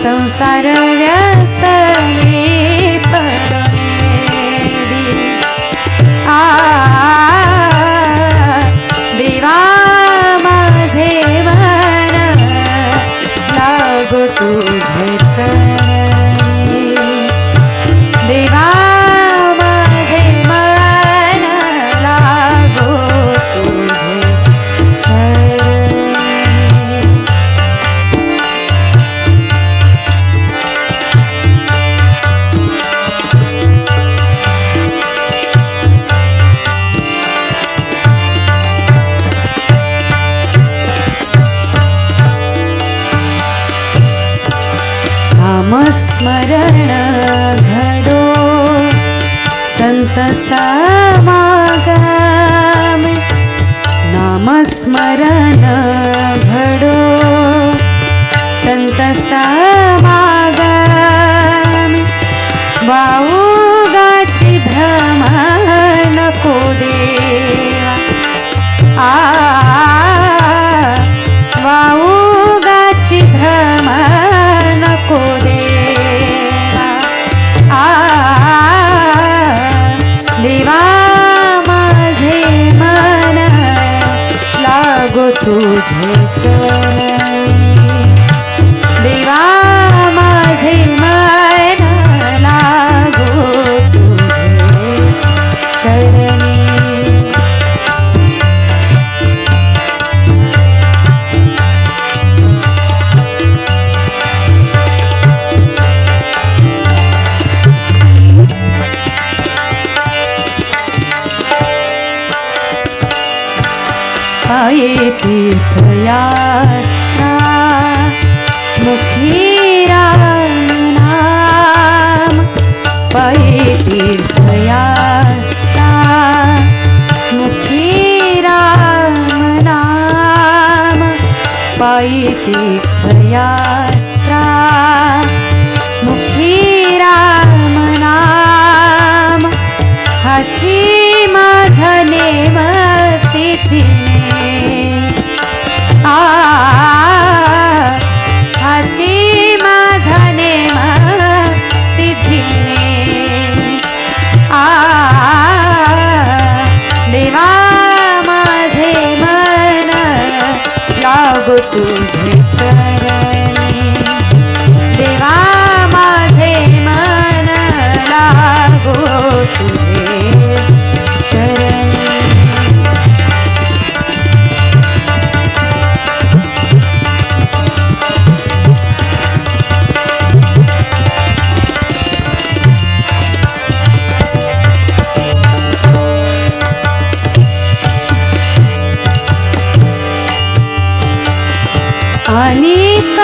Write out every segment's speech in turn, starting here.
some side of it. स्मरण घडो. संत समागम नामस्मरण घडो. संत समागम वाऊगाची भ्रम नको देवा. आ तुझे चरणी पाये तीर्थयात्रा. मुखी राम पाये तीर्थयात्रा. मुखी राम नाम तीर्थयात्रा. मुखी राम नाम हाची माझा नेम सिद्धी. लागो तुझे अनेक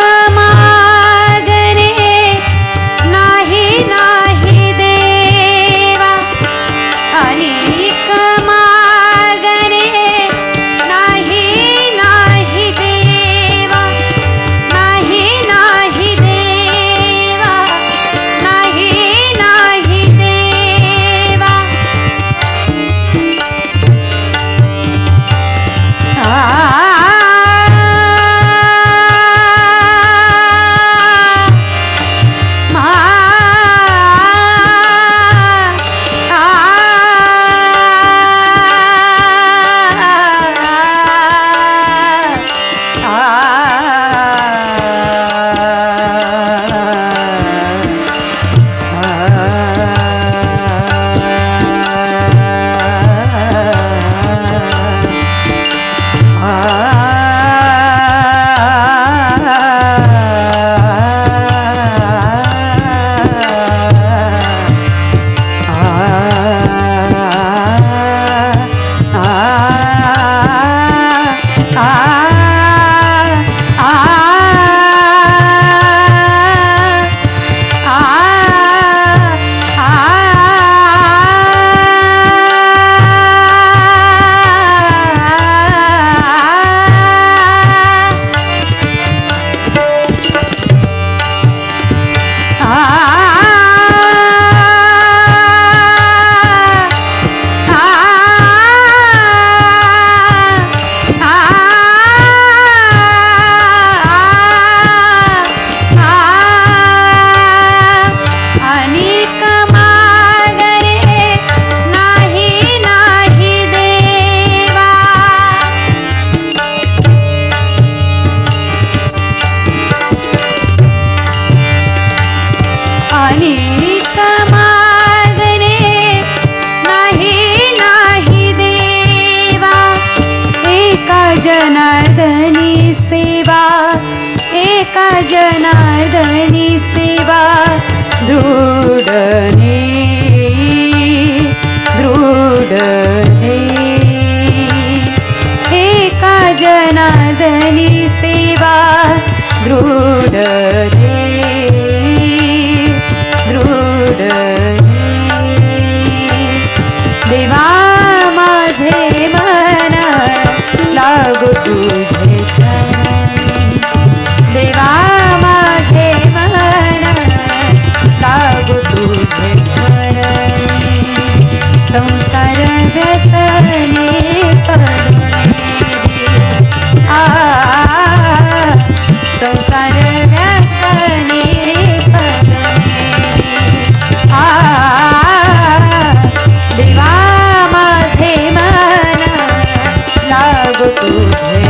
नाही देवा एका जनार्दनी सेवा एका जनार्दनी सेवा दृढने दृढने। एका जनार्दनी सेवा दृढने तुझे चरण